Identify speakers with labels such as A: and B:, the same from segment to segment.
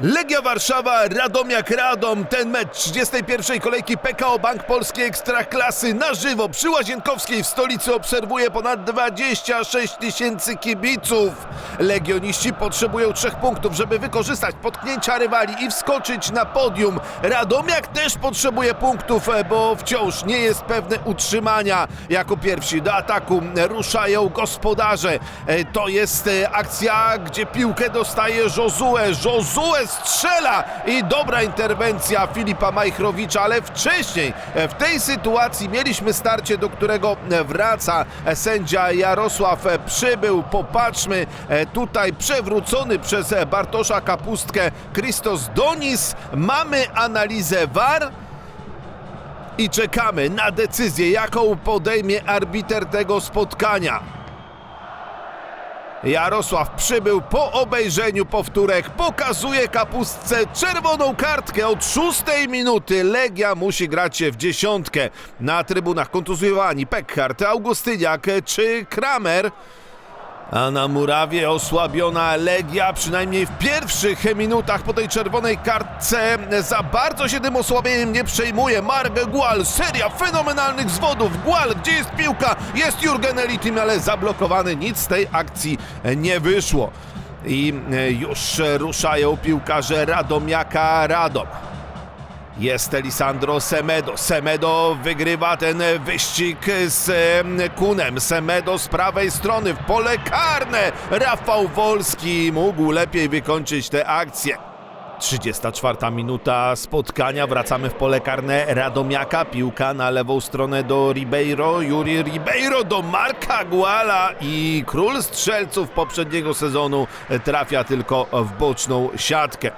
A: Legia Warszawa, Radomiak Radom. Ten mecz 31. kolejki PKO Bank Polskiej Ekstraklasy na żywo przy Łazienkowskiej w stolicy obserwuje ponad 26 tysięcy kibiców. Legioniści potrzebują trzech punktów, żeby wykorzystać potknięcia rywali i wskoczyć na podium. Radomiak też potrzebuje punktów, e, bo wciąż nie jest pewne utrzymania. Jako pierwsi do ataku ruszają gospodarze. E, To jest e, akcja, gdzie piłkę dostaje Josue. Josue strzela i dobra interwencja Filipa Majchrowicza, ale wcześniej e, w tej sytuacji mieliśmy starcie, do którego e, wraca e, sędzia Jarosław Przybył. Popatrzmy, tutaj przewrócony przez Bartosza Kapustkę Christos Donis. Mamy analizę VAR i czekamy na decyzję, jaką podejmie arbiter tego spotkania. Jarosław przybył po obejrzeniu powtórek, pokazuje kapustce czerwoną kartkę od szóstej minuty. Legia musi grać się w dziesiątkę. Na trybunach kontuzjowani Peckhardt, Augustyniak czy Kramer. A na murawie osłabiona Legia, przynajmniej w pierwszych minutach po tej czerwonej kartce, za bardzo się tym osłabieniem nie przejmuje. Mark Gual, seria fenomenalnych zwodów. Gual, gdzie jest piłka? Jest Jurgen Elitim, ale zablokowany. Nic z tej akcji nie wyszło. I już ruszają piłkarze Radomiaka Radom. Jest Elisandro Semedo. Semedo wygrywa ten wyścig z em, Kunem. Semedo z prawej strony w pole karne. Rafał Wolski mógł lepiej wykończyć tę akcję. 34 minuta spotkania. Wracamy w pole karne Radomiaka. Piłka na lewą stronę do Ribeiro. Juri Ribeiro do Marka Guala i król strzelców poprzedniego sezonu trafia tylko w boczną siatkę.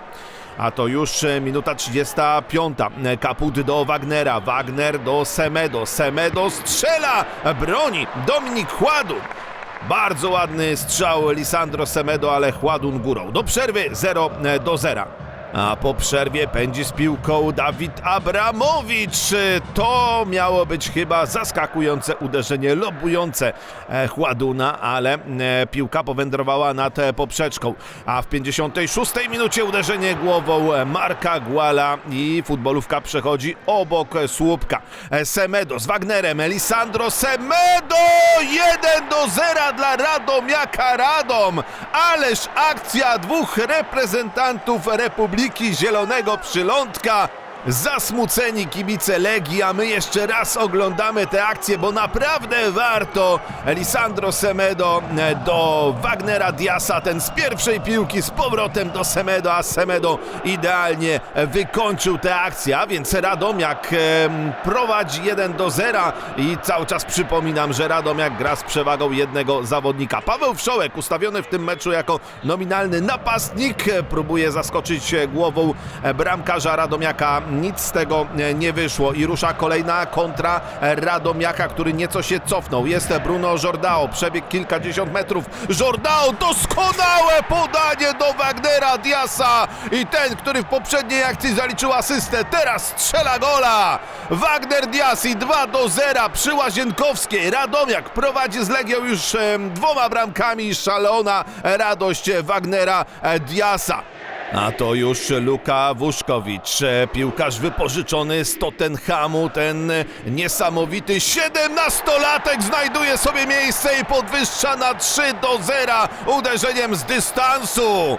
A: A to już e, minuta 35. E, Kaput do Wagnera. Wagner do Semedo. Semedo strzela. Broni. Dominik Chładun. Bardzo ładny strzał Lisandro Semedo, ale Chładun górą. Do przerwy 0 do 0. A po przerwie pędzi z piłką Dawid Abramowicz. To miało być chyba zaskakujące uderzenie, lobujące e, Chładuna, ale e, piłka powędrowała nad e, poprzeczką. A w 56 minucie uderzenie głową Marka Guala i futbolówka przechodzi obok słupka. Semedo z Wagnerem, Elisandro Semedo! 1 do 0 dla Radomiaka Ależ akcja dwóch reprezentantów Republiki Zielonego Przylądka. Zasmuceni kibice Legii, a my jeszcze raz oglądamy tę akcję, bo naprawdę warto. Elisandro Semedo e, do Wagnera Diasa, ten z pierwszej piłki z powrotem do Semedo, a Semedo idealnie e, wykończył tę akcję, a więc Radomiak em, prowadzi 1 do 0 i cały czas przypominam, że Radomiak gra z przewagą jednego zawodnika. Paweł Wszołek ustawiony w tym meczu jako nominalny napastnik, e, próbuje zaskoczyć e, głową e, bramkarza Radomiaka. Nic z tego e, nie wyszło i rusza kolejna kontra e, Radomiaka, który nieco się cofnął. Jest Bruno Jordao, przebieg kilkadziesiąt metrów. Jordao, doskonałe podanie do Wagnera Diasa i ten, który w poprzedniej akcji zaliczył asystę, teraz strzela gola. Wagner Dias i 2 do 0 przy Łazienkowskiej. Radomiak prowadzi z Legią już e, dwoma bramkami. Szalona radość Wagnera Diasa. A to już Luka Wuszkowicz, e, piłkarz wypożyczony z Tottenhamu, ten niesamowity 17-latek znajduje sobie miejsce i podwyższa na 3 do 0 uderzeniem z dystansu.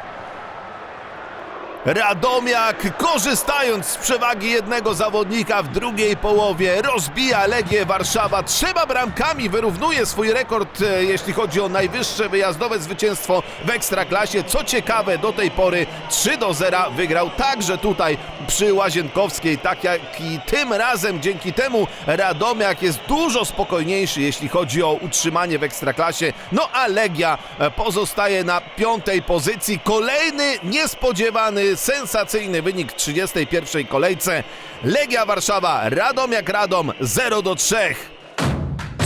A: Radomiak, korzystając z przewagi jednego zawodnika w drugiej połowie, rozbija Legię Warszawa. Trzema bramkami wyrównuje swój rekord, e, jeśli chodzi o najwyższe wyjazdowe zwycięstwo w Ekstraklasie. Co ciekawe, do tej pory 3 do 0 wygrał także tutaj przy Łazienkowskiej, tak jak i tym razem. Dzięki temu Radomiak jest dużo spokojniejszy, jeśli chodzi o utrzymanie w Ekstraklasie. No a Legia e, pozostaje na piątej pozycji. Kolejny niespodziewany, sensacyjny wynik w 31 kolejce. Legia Warszawa, Radomiak Radom 0 do 3.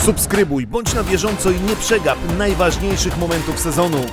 A: Subskrybuj, bądź na bieżąco i nie przegap najważniejszych momentów sezonu.